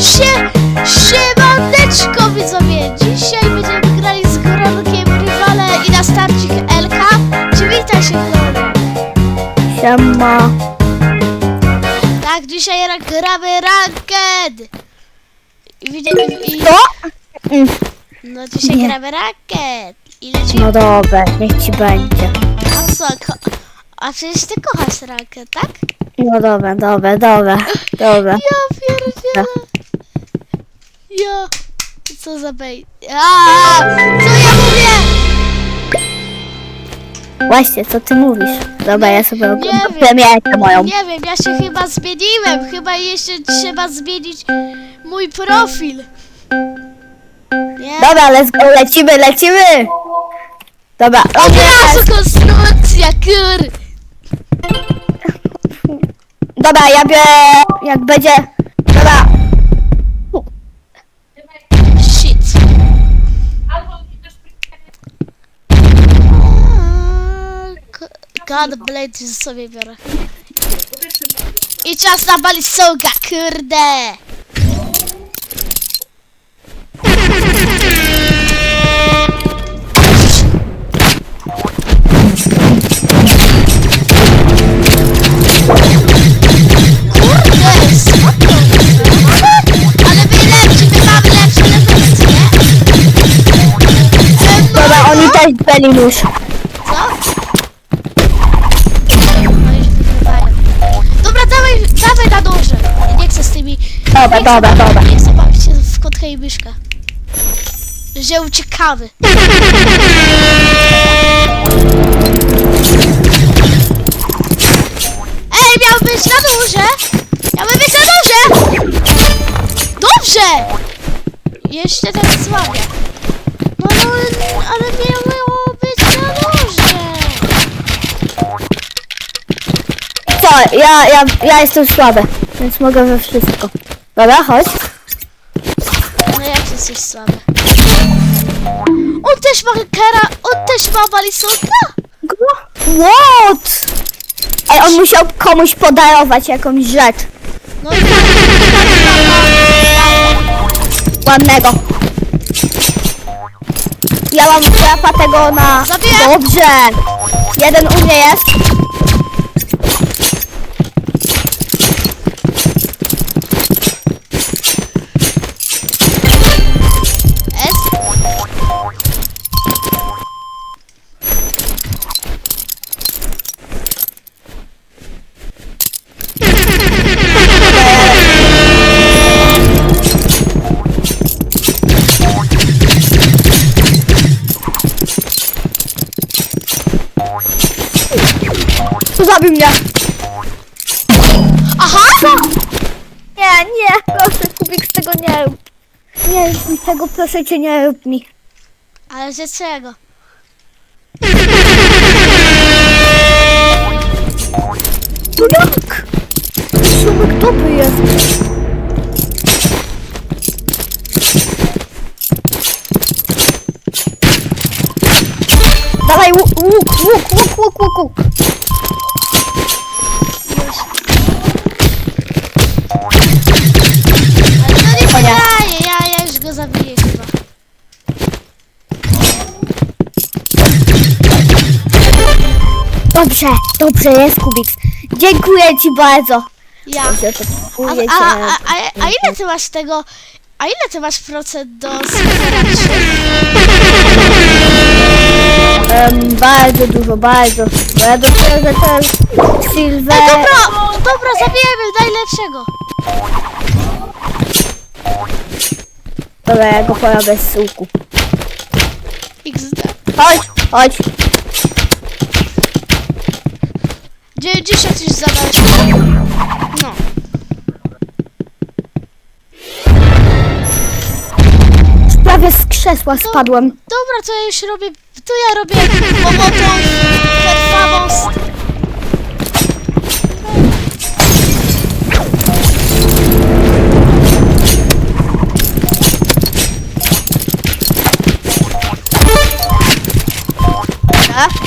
Sie, siemaneczko widzowie! Dzisiaj będziemy grali z Gorankiem Rywale i na starcik LK. Przywitaj się Goran. Siema. Tak, dzisiaj ra- gramy Ranked. I, i, Co? No dzisiaj Nie. gramy Ranked. I lecimy. No dobra, niech ci będzie. A co? Ko- a przecież ty kochasz Ranked, tak? No dobra, dobra, dobra, dobra. Ja pierdzielę. Ja. Co za bej... A, Co ja mówię? Właśnie, co ty mówisz? Dobra, ja sobie Nie oglądam wiem. premierkę moją. Nie wiem, ja się chyba zmieniłem. Chyba jeszcze trzeba zmienić mój profil. Nie? Dobra, let's go, lecimy, lecimy! Dobra, Od razu konstrukcja, kur! Dobra, ja biorę, jak będzie... God blade sobie biorę. I czas na balisoga, kurde! Kurde, spoko! Ale my lepsi, my mamy lepsze efekty, nie? E, no, dobra, oni no. też byli już. Dobra, dobra, dobra. Nie się w kotka i myszkę. Że uciekawy. Ej, miał być na noże! Miały być na noże! Dobrze! Jeszcze tak słabie. No ale, ale miało być na noże! Co, ja, ja, ja jestem słaby, więc mogę we wszystko. Dobra, chodź. No jak jesteś słaby? On też ma kera, on też ma balisonka? What? Ej, on musiał komuś podarować jakąś rzecz No i tak, ładnego. Ja mam trapa tego na... Zabiję. Dobrze. Jeden u mnie jest. Zabił mnie. Aha! Nie, nie, proszę, Kubik, tego nie rób. Nie rób mi tego, proszę cię, nie rób mi. Ale że czego? No jak? Szumek dobry jest. Dawaj łuk, łuk, łuk, łuk, łuk, łuk, Dobrze, dobrze jest, Kubik. Dziękuję ci bardzo. Ja. Dobrze, to A, dziękuję a, a, a, a ile ty masz tego, a ile ty masz procent do Silvera 3? Em, bardzo dużo, bardzo. Bo ja dopiero zacząłem Silver. Dobra, dobra, zabijemy najlepszego. Dobra, ja go porobię z łuku. XD. Chodź, chodź. 90 już zadałeś. No. Prawie z krzesła spadłem. Dobra, to ja już robię, to ja robię pomocą perfamą. Dobra.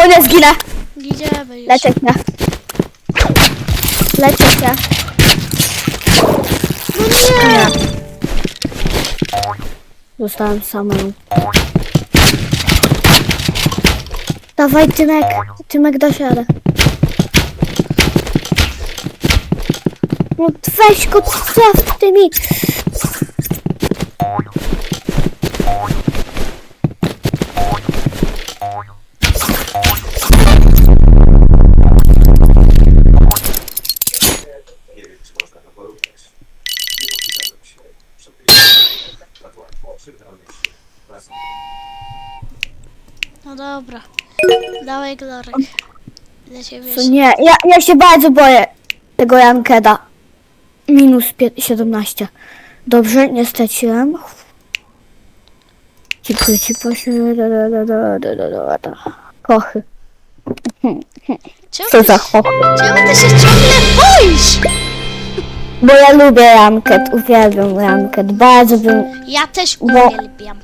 O nie, zginę. Gdzie byś? Leczek mnie. Leczek mnie. No nie! Zostałem samemu. Dawaj, Tymek. Tymek dosiada. No weź go, co w tymi... Dawaj Glorek. Dla ciebie Co nie, ja, ja się bardzo boję tego Jankeda. Minus pie- 17. Dobrze, nie straciłem. Ciepły, ciepły się. da, da, da, da, da, da, da, da. Kochy. Czemu Co ty, za kochy? czemu ty się ciągle boisz? Bo ja lubię Janket, uwielbiam Janket. Bardzo bym, Ja też Bo- uwielbiam.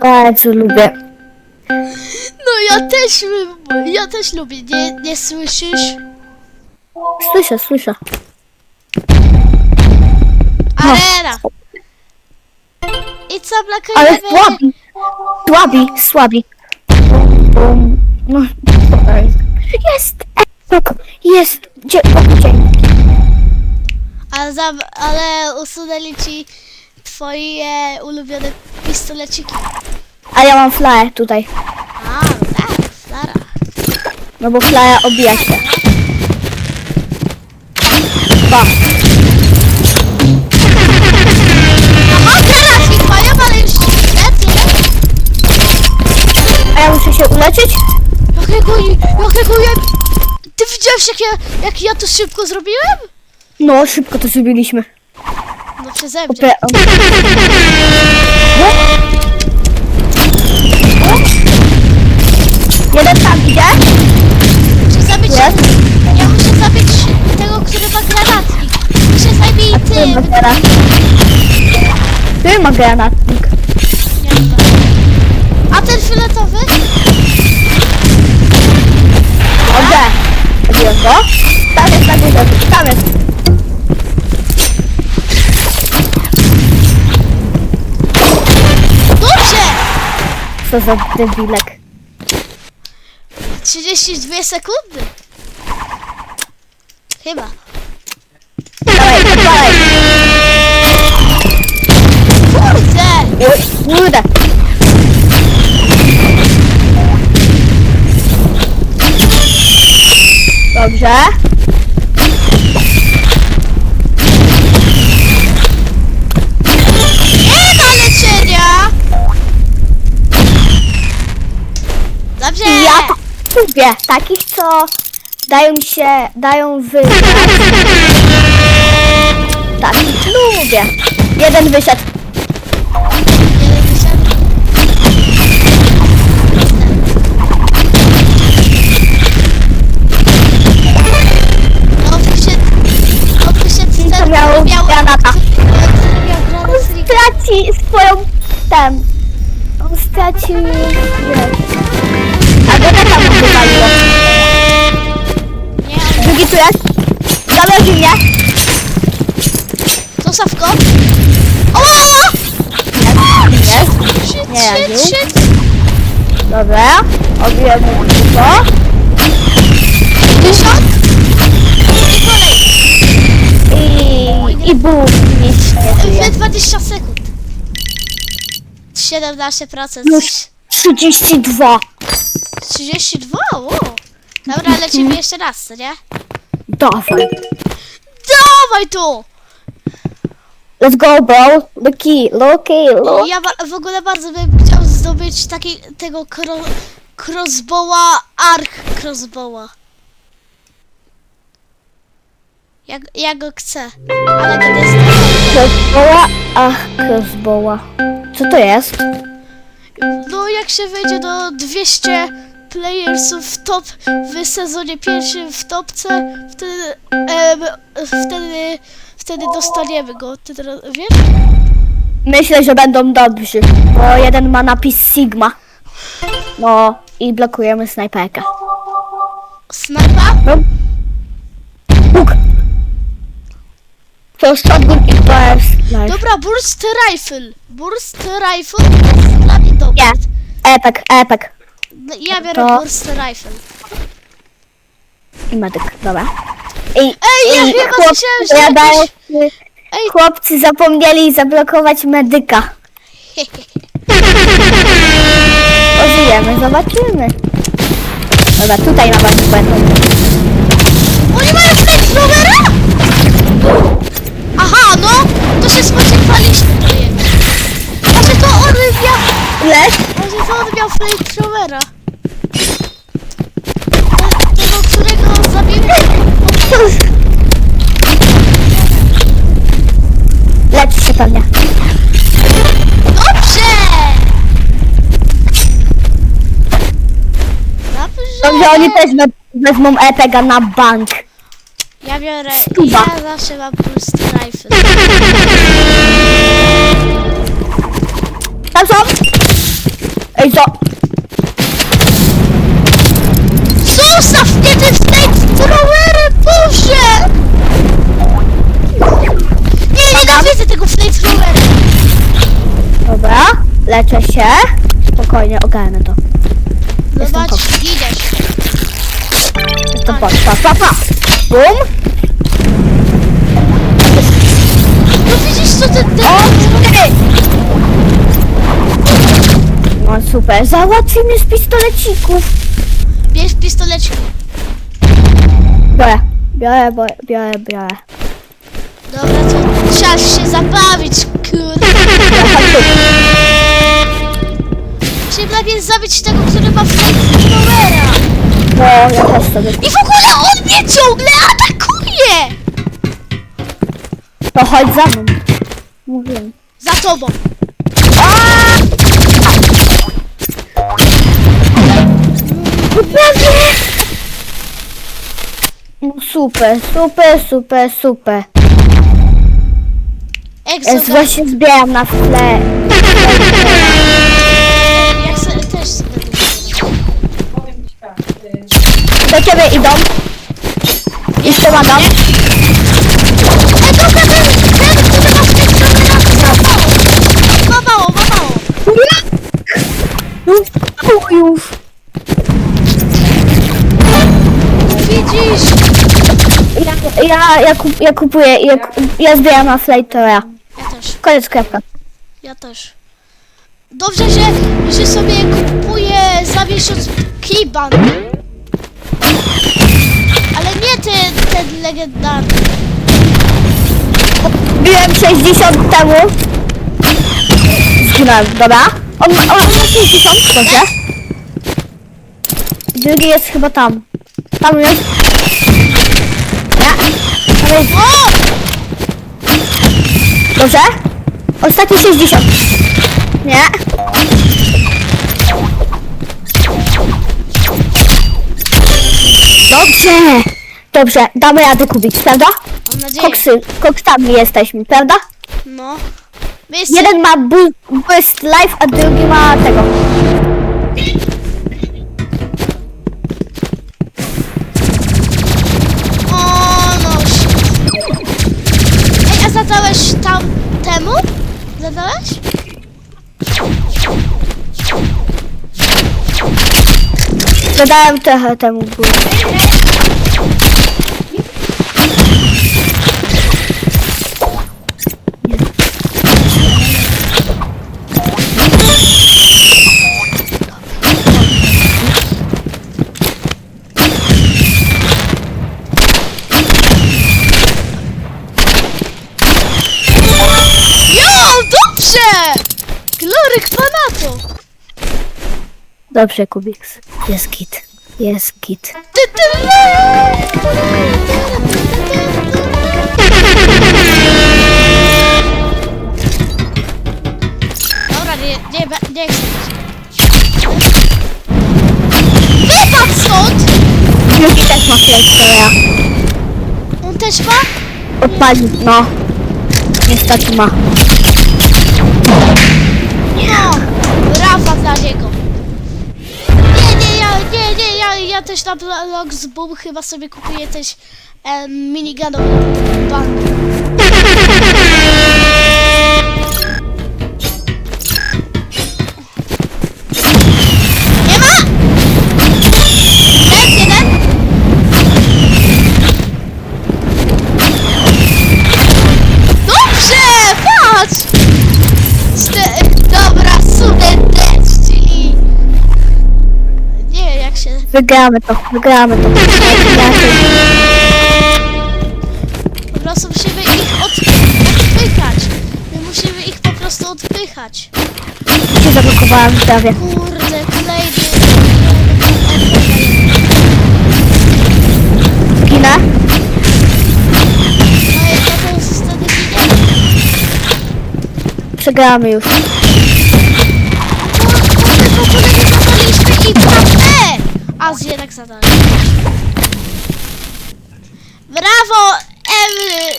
bardzo lubię. No ja też, ja też lubię. Nie, nie słyszysz? Słyszę, słyszę. Arena! I co Ale blokujemy? słabi. Słabi, słabi. No, jest, tak, jest, dzie, dzięki. Ale, za, ale usunęli ci twoje ulubione pistoleciki. A ja mam flyer tutaj, A, tak, Sara. no bo flyer obija się. Ba. Teraz ich mają, ale już. A ja muszę się uleczyć? Jakiego, jakiego ja... Ty widziałeś jak ja, jak ja to szybko zrobiłem? No, szybko to zrobiliśmy. No przeze mnie. No. No. Jeden tam idzie? Muszę zabić... Jest? Ja muszę zabić tego, który ma granatnik. Ty się zajmij Który ma granatnik? Który ma granatnik? Nie. A ten fioletowy? Dobrze. Zabiłem go. Tam jest na górze. Tam jest. Dobrze! Co za debilek. 32 sekundy. Chyba. Kurde! Kurde. Dobrze. Lubię. Takich, co dają się, dają wygrać. Takich lubię. Jeden wyszedł. Jeden wyszedł. No miał granata. Straci swoją ten. On stracił. Tu jest. Zależy mnie. zostaw go. Oła! Jest. Shit, Nie, shit, nie. shit. Dobra. Obiłem mu to. Tysiąc. I. I, bum. Nic nie żyje. 20 sekund. 17%. Już 32. 32? Wow. Dobra, lecimy jeszcze raz, co nie? Dawaj. Dawaj tu! Let's go, bro. Lucky, lucky. Ja w ogóle bardzo bym chciał zdobyć taki, tego kro- crossbowa, arch crossbowa. Ja, ja go chcę, ale nie znam. Crossbowa, ach, crossbowa. Co to jest? No jak się wejdzie do 200 playersów w top w sezonie pierwszym w topce, wtedy, em, wtedy, wtedy dostaniemy go. Ty teraz wiesz? Myślę, że będą dobrzy, bo jeden ma napis Sigma. No i blokujemy snajperkę. Snajpa? No. Bóg. To shotgun i BF. Dobra, burst rifle. Burst rifle jest dla mnie dobry. Nie. Epek, epek. No, Ja biorę To- burst rifle. I medyk, dobra. Ej, Ej, ja chyba słyszałem, że jadają- Ej. Chłopcy zapomnieli zablokować medyka. Ożyjemy, zobaczymy. Dobra, tutaj na was będą. Pewnie. Dobrze! Dobrze, oni Dobrze! też we- wezmą epega na bank. Ja biorę, Stuba. ja zawsze mam burst rifle. Tam są? Ej, co? Zostaw mnie tym flamethrowerem, Boże! Nie, Dobra, leczę się. Spokojnie, ogarnę to. Jestem Zobacz, idziesz. Jestem pa, pa, pa. Bum. No widzisz co ten... ty! No super, załatwi mnie z pistolecików. Bierz pistoleciki. Biorę, biorę, biorę, biorę. Dobra, to czas się zabawić, kurde. Musimy najpierw zabić tego, który ma flamethrowera. No, ja też sobie. I w ogóle on mnie ciągle atakuje! To chodź za mną. Mówiłem. Za tobą. No super, super, super, super. Exoga. właśnie zbieram na fle. Ja se, też sobie Do ciebie idą. Jeszcze ma dom. Ej, dobra, ten, ten, który ma flamethrowera, ma mało, ma mało. Już. Widzisz? Ja, ja, ja, kup, ja kupuję, ja, ku- ja zbieram na Flatora. Koniec kropka. Ja też. Dobrze, że, że sobie kupuję za miesiąc. Ale nie ten, ten legendarny. Biłem 60 temu. Zginąłem, dobra. On, ma- on ma 60, dobrze. Drugi jest chyba tam. Tam jest. Nie. Tam jest. O! Dobrze. Ostatni 60. Nie. Dobrze. Dobrze, damy radę kubić, prawda? Mam nadzieję. Koksy, koksami jesteśmy, prawda? No. Jeden ma bu- boost life, a drugi ma tego. Zadałeś? Dodałem trochę temu boost. Dobrze, Kubiks. Jest git. Jest git. Dobra, nie, nie, be- nie chcę. Wypadł stąd! Drugi też ma. On też ma? Odpalił, no. Niestety ma. Też na blog z Boom chyba sobie kupuję też em, minigunów Wygramy to, wygramy to. Po prostu musimy ich od... odpychać. My musimy ich po prostu odpychać. Się zablokowałem prawie. Kurde, kolejny... Ginę? No i to jest wtedy ginie. Przegramy już. A z jednak zadali. Brawo!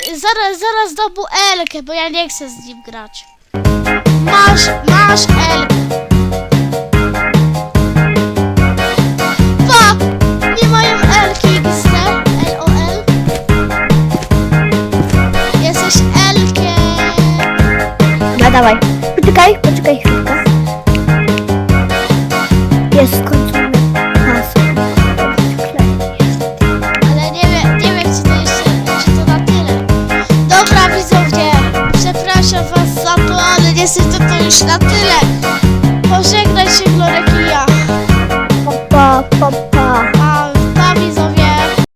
Zaraz, zaraz dobu Elkę, bo ja nie chcę z nim grać. Masz, masz Elkę. Pa! Nie mają Elki XD. LOL. Jesteś Elkiem. No dawaj. Poczekaj, poczekaj chwilkę. Jest Dobra